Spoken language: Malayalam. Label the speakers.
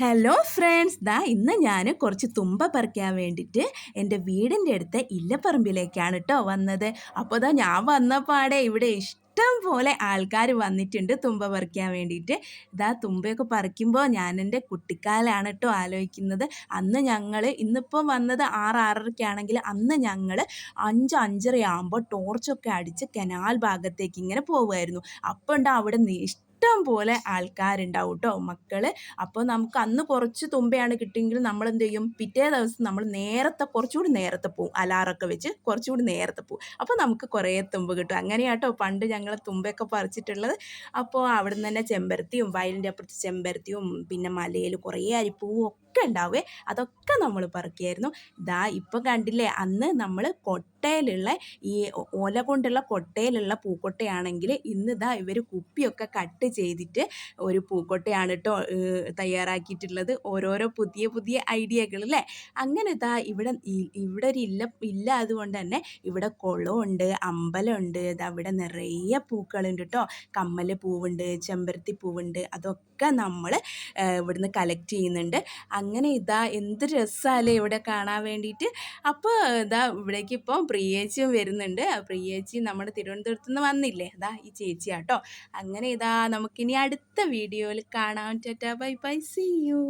Speaker 1: ഹലോ ഫ്രണ്ട്സ് ദാ ഇന്ന് ഞാൻ കുറച്ച് തുമ്പ പറിക്കാൻ വേണ്ടിയിട്ട് എന്റെ വീടിന്റെ അടുത്ത് ഇല്ലപ്പറമ്പിലേക്കാണ് കേട്ടോ വന്നത്. അപ്പോൾ ദാ ഞാൻ വന്നപ്പാടെ ഇവിടെ ഇഷ്ടം പോലെ ആൾക്കാർ വന്നിട്ടുണ്ട് തുമ്പ പറിക്കാൻ വേണ്ടിയിട്ട്. ഇതാ തുമ്പയൊക്കെ പറിക്കുമ്പോൾ ഞാൻ എന്റെ കുട്ടിക്കാലാണ് കേട്ടോ ആലോചിക്കുന്നത്. അന്ന് ഞങ്ങൾ ഇന്നിപ്പോൾ വന്നത് ആറ് ആറരയ്ക്കാണെങ്കിൽ അന്ന് ഞങ്ങൾ അഞ്ച് അഞ്ചര ആകുമ്പോൾ ടോർച്ചൊക്കെ അടിച്ച് കനാൽ ഭാഗത്തേക്ക് ഇങ്ങനെ പോവുമായിരുന്നു. അപ്പോൾ ഉണ്ട് അവിടെ ഇഷ്ടം പോലെ ആൾക്കാരുണ്ടാവും കേട്ടോ മക്കൾ അപ്പോൾ നമുക്ക് അന്ന് കുറച്ച് തുമ്പയാണ് കിട്ടിയെങ്കിൽ നമ്മൾ എന്ത് ചെയ്യും പിറ്റേ ദിവസം നമ്മൾ നേരത്തെ കുറച്ചുകൂടി നേരത്തെ പോവും. അലാറൊക്കെ വെച്ച് കുറച്ചുകൂടി നേരത്തെ പോവും. അപ്പോൾ നമുക്ക് കുറേ തുമ്പ് കിട്ടും. അങ്ങനെയാട്ടോ പണ്ട് ഞങ്ങൾ തുമ്പയൊക്കെ പറിച്ചിട്ടുള്ളത്. അപ്പോൾ അവിടെ നിന്ന് തന്നെ ചെമ്പരത്തിയും വയലിന്റെ അപ്പുറത്ത് ചെമ്പരത്തിയും പിന്നെ മലയിൽ കുറേ അരിപ്പൂവും ഒക്കെ ഉണ്ടാവേ. അതൊക്കെ നമ്മൾ പറക്കിയായിരുന്നു ദാ ഇപ്പം കണ്ടില്ലേ അന്ന് നമ്മൾ കൊട്ടയിലുള്ള ഈ ഓല കൊണ്ടുള്ള കൊട്ടയിലുള്ള പൂക്കൊട്ടയാണെങ്കിൽ ഇന്ന് ദാ ഇവർ കുപ്പിയൊക്കെ കട്ട് ചെയ്തിട്ട് ഒരു പൂക്കൊട്ടയാണ് കേട്ടോ തയ്യാറാക്കിയിട്ടുള്ളത്. ഓരോരോ പുതിയ പുതിയ ഐഡിയകൾ അല്ലേ അങ്ങനെ ദാ ഇവിടെ ഇവിടെ ഒരു ഇല്ല ഇല്ല അതുകൊണ്ട് തന്നെ ഇവിടെ കുളമുണ്ട് അമ്പലമുണ്ട് ഇതാ ഇവിടെ നിറയെ പൂക്കളുണ്ട് കേട്ടോ കമ്മൽ പൂവുണ്ട് ചെമ്പരത്തി പൂവുണ്ട് അതൊക്കെ നമ്മൾ ഇവിടുന്ന് കളക്ട് ചെയ്യുന്നുണ്ട്. അങ്ങനെ ഇതാ എന്ത് രസമല്ലേ ഇവിടെ കാണാൻ വേണ്ടിയിട്ട് അപ്പോൾ ഇതാ ഇവിടേക്ക് ഇപ്പോൾ പ്രിയേച്ചിയും വരുന്നുണ്ട്. പ്രിയേച്ചി നമ്മുടെ തിരുവനന്തപുരത്ത് നിന്ന് വന്നില്ലേ? അതാ ഈ ചേച്ചിയാട്ടോ. അങ്ങനെ ഇതാ നമുക്കിനി അടുത്ത വീഡിയോയിൽ കാണാം. Tata bye bye see you.